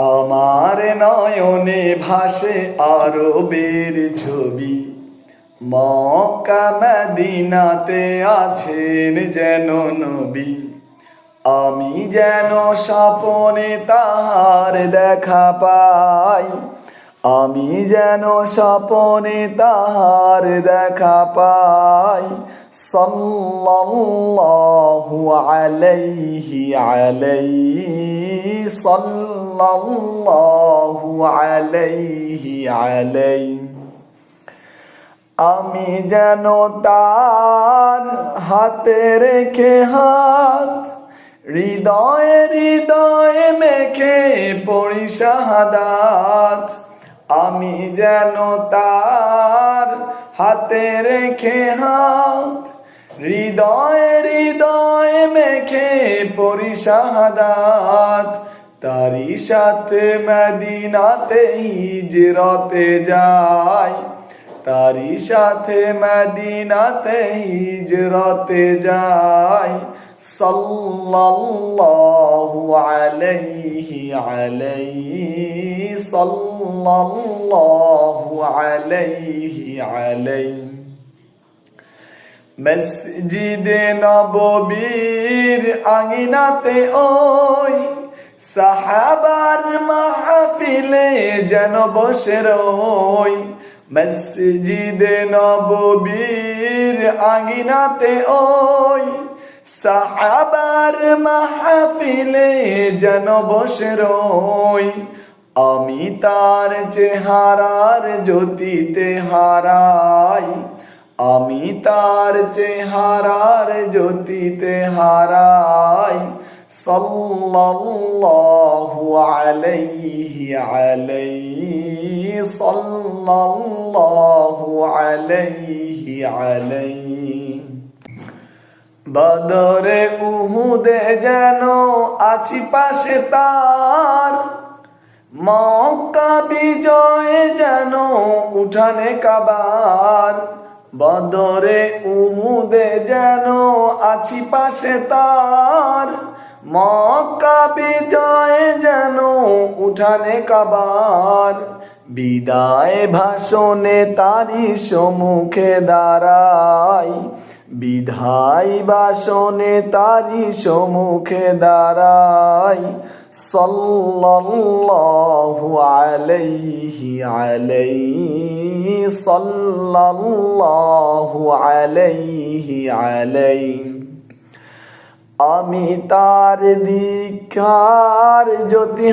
আমার নয়নে ভাসে আরবের ছবি। মক্কা মদিনাতে আছেন যেন নবী। আমি যেন স্বপনে তাহার দেখা পাই। আমি যেন স্বপনে তাহার দেখা পাই। সাল্লাল্লাহু আলাইহি আলাইহি, সাল্লাল্লাহু আলাইহি আলাইহি আমি যেন তার হাতে রেখে হাত, হৃদয়ে হৃদয়ে মেখে পড়ি শাহাদাত। আমি যেন তার হাতে রেখে হাত, হৃদয়ে হৃদয়ে মেখে পড়ি শাহাদাত। তারি সাথে মদিনাতে হিজরতে যায় তারি সাথে মদিনাতে হিজরতে যায় সাল্লাল্লাহু আলাইহি আলাইহি সাল্লাল্লাহু আলাইহি আলাইহি মসজিদে নববীর আঙিনাতে ওই সাহাবার মাহফিলে যেন বসে রই। মসজিদে নববীর আঙিনাতে ওই সাহাবার মাহফিলে যেন বসে রই, আমি তার চেহারার জ্যোতিতে হারাই, আমি তার চেহারার জ্যোতিতে হারাই, সাল্লাল্লাহু আলাইহি আলাইহি, সাল্লাল্লাহু আলাইহি আলাইহি। বদরে উহুদে যেন আছি পাশে তার। মক্কা বিজয়ে যেন উঠানে কাবার। বদরে উহুদে যেন আছি পাশে তার। মক্কা বিজয়ে যেন উঠানে কাবার। বিদায় ভাষণে তারি সম্মুখে দাঁড়াই। বিধাই বাসনে তারি সম্মুখে দাঁড়াই, সাল্লাল্লাহু আলাইহি আলাইহি, সাল্লাল্লাহু আলাইহি আলাইহি। আমি তার দীক্ষার জ্যোতি